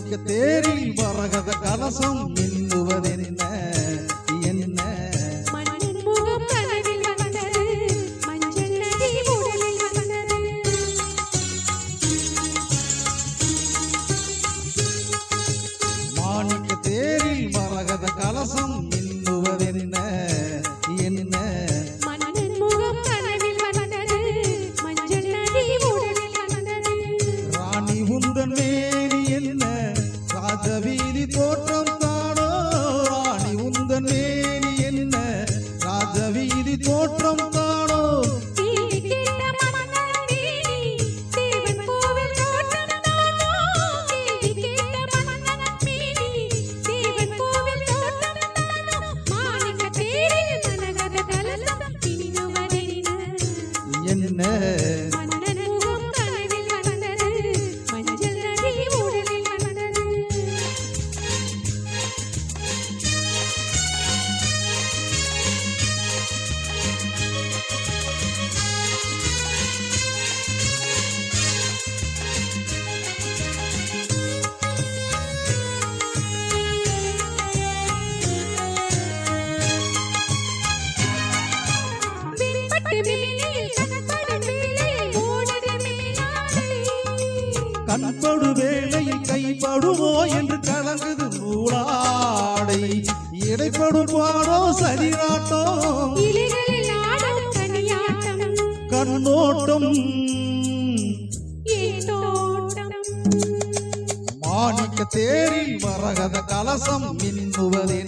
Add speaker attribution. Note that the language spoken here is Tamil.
Speaker 1: ஆரம்பிக்க தேரில் வரகத கலசம்
Speaker 2: எண்ணுவதென்ன न
Speaker 1: தன்படு வேலையை கைப்படுவோ என்று கலங்குது நூலாடை. இடைப்படும் பாடோ
Speaker 2: சரிநாட்டோ?
Speaker 1: கண்ணோட்டம். மாணிக்க தேரில் வரகத கலசம் மின்னுவதே